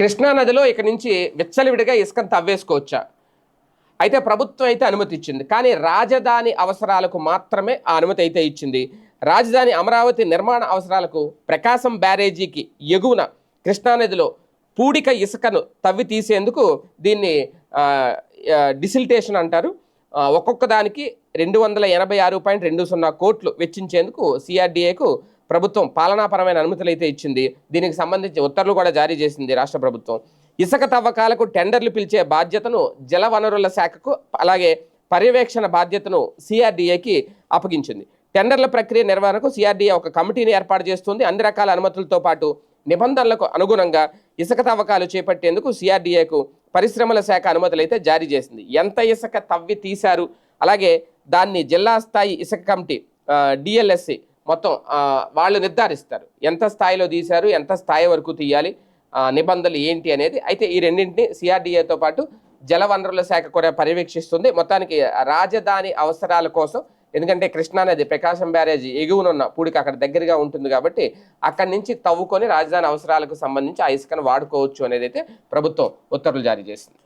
కృష్ణానదిలో ఇక నుంచి విచ్చలవిడిగా ఇసుకను తవ్వేసుకోవచ్చా? అయితే ప్రభుత్వం అయితే అనుమతి ఇచ్చింది. కానీ రాజధాని అవసరాలకు మాత్రమే ఆ అనుమతి అయితే ఇచ్చింది. రాజధాని అమరావతి నిర్మాణ అవసరాలకు ప్రకాశం బ్యారేజీకి ఎగువన కృష్ణానదిలో పూడిక ఇసుకను తవ్వి తీసేందుకు దీన్ని డిసిల్టేషన్ అంటారు. ఒక్కొక్క దానికి రెండు వందల ఎనభై ఆరు పాయింట్ రెండు సున్నా కోట్లు వెచ్చించేందుకు సిఆర్డీఏకు ప్రభుత్వం పాలనాపరమైన అనుమతులు అయితే ఇచ్చింది. దీనికి సంబంధించి ఉత్తర్వులు కూడా జారీ చేసింది రాష్ట్ర ప్రభుత్వం. ఇసుక తవ్వకాలకు టెండర్లు పిలిచే బాధ్యతను జలవనరుల శాఖకు అలాగే పర్యవేక్షణ బాధ్యతను సిఆర్డీఏకి అప్పగించింది. టెండర్ల ప్రక్రియ నిర్వహణకు సిఆర్డీఏ ఒక కమిటీని ఏర్పాటు చేస్తుంది. అన్ని రకాల అనుమతులతో పాటు నిబంధనలకు అనుగుణంగా ఇసుక తవ్వకాలు చేపట్టేందుకు సిఆర్డీఏకు పరిశ్రమల శాఖ అనుమతులు అయితే జారీ చేసింది. ఎంత ఇసుక తవ్వి తీశారు? అలాగే దాన్ని జిల్లా స్థాయి ఇసుక కమిటీ డిఎల్ఎస్సి మొత్తం వాళ్ళు నిర్ధారిస్తారు. ఎంత స్థాయిలో తీశారు ఎంత స్థాయి వరకు తీయాలి నిబంధనలు ఏంటి అనేది. అయితే ఈ రెండింటిని సిఆర్డీఏతో పాటు జలవనరుల శాఖ కూడా పర్యవేక్షిస్తుంది. మొత్తానికి రాజధాని అవసరాల కోసం ఎందుకంటే కృష్ణానది ప్రకాశం బ్యారేజీ ఎగువనున్న పూడికి అక్కడ దగ్గరగా ఉంటుంది కాబట్టి అక్కడి నుంచి తవ్వుకొని రాజధాని అవసరాలకు సంబంధించి ఆ ఇసుకను వాడుకోవచ్చు అనేది అయితే ప్రభుత్వం ఉత్తర్వులు జారీ చేసింది.